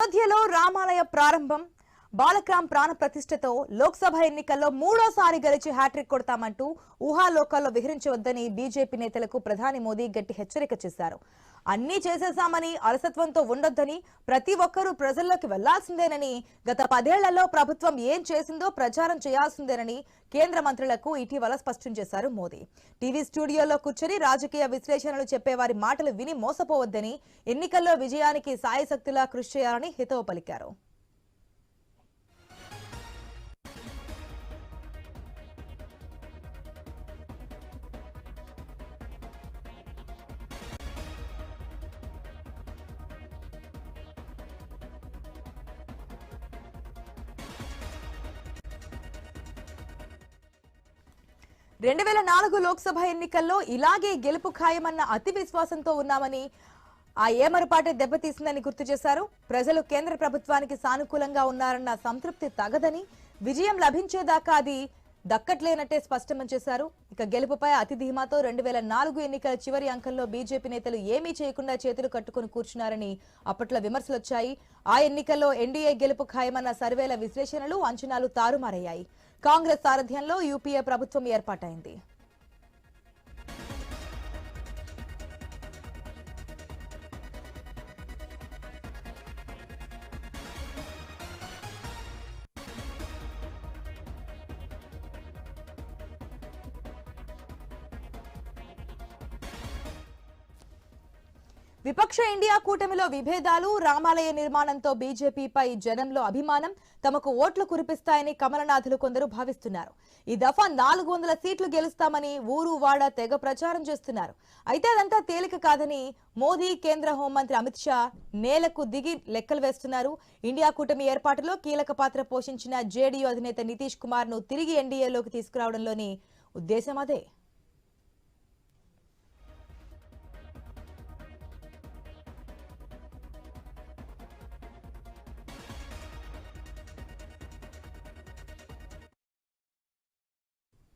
అయోధ్యలో రామాలయ ప్రారంభం. బాలక్రామ్ ప్రాణ ప్రతిష్టతో లోక్సభ ఎన్నికల్లో మూడోసారి గెలిచి హ్యాట్రిక్ కొడతామంటూ ఊహాలోకాల్లో విహరించవద్దని బీజేపీ నేతలకు ప్రధాని మోదీ గట్టి హెచ్చరిక చేశారు. అన్నీ చేసేశామని అలసత్వంతో ఉండొద్దని ప్రతి ఒక్కరూ ప్రజల్లోకి వెళ్ళాల్సిందేనని గత పదేళ్ళలో ప్రభుత్వం ఏం చేసిందో ప్రచారం చేయాల్సిందేనని కేంద్ర మంత్రులకు ఇటీవల స్పష్టం చేశారు మోదీ. టీవీ స్టూడియోలో కూర్చొని రాజకీయ విశ్లేషణలు చెప్పేవారి మాటలు విని మోసపోవద్దని ఎన్నికల్లో విజయానికి సాయశక్తులా కృషి చేయాలని హితవు పలికారు. రెండు వేల నాలుగు లోక్సభ ఎన్నికల్లో ఇలాగే గెలుపు ఖాయమన్న అతి విశ్వాసంతో ఉన్నామని ఆ ఏమరపాటే దెబ్బతీసిందని గుర్తు చేశారు. ప్రజలు కేంద్ర ప్రభుత్వానికి సానుకూలంగా ఉన్నారన్న సంతృప్తి తగదని విజయం లభించేదాకా అది దక్కట్లేనట్టే స్పష్టం చేశారు. ఇక గెలుపుపై అతి ధీమాతో రెండు వేల నాలుగు ఎన్నికల చివరి అంకంలో బీజేపీ నేతలు ఏమీ చేయకుండా చేతులు కట్టుకుని కూర్చున్నారని అప్పట్లో విమర్శలొచ్చాయి. ఆ ఎన్నికల్లో ఎన్డీఏ గెలుపు ఖాయమన్న సర్వేల విశ్లేషణలు అంచనాలు తారుమారయ్యాయి. కాంగ్రెస్ సారథ్యంలో యూపీఏ ప్రభుత్వం ఏర్పాటైంది. విపక్ష ఇండియా కూటమిలో విభేదాలు రామాలయ నిర్మాణంతో బీజేపీపై జనంలో అభిమానం తమకు ఓట్లు కురిపిస్తాయని కమలనాథులు కొందరు భావిస్తున్నారు. ఈ దఫా నాలుగు వందల సీట్లు గెలుస్తామని ఊరు వాడ తెగ ప్రచారం చేస్తున్నారు. అయితే అదంతా తేలిక కాదని మోదీ కేంద్ర హోంమంత్రి అమిత్ షా నేలకు దిగి లెక్కలు వేస్తున్నారు. ఇండియా కూటమి ఏర్పాటులో కీలక పాత్ర పోషించిన జేడీయూ అధినేత నితీష్ కుమార్ను తిరిగి ఎన్డీఏలోకి తీసుకురావడంలోని ఉద్దేశం అదే.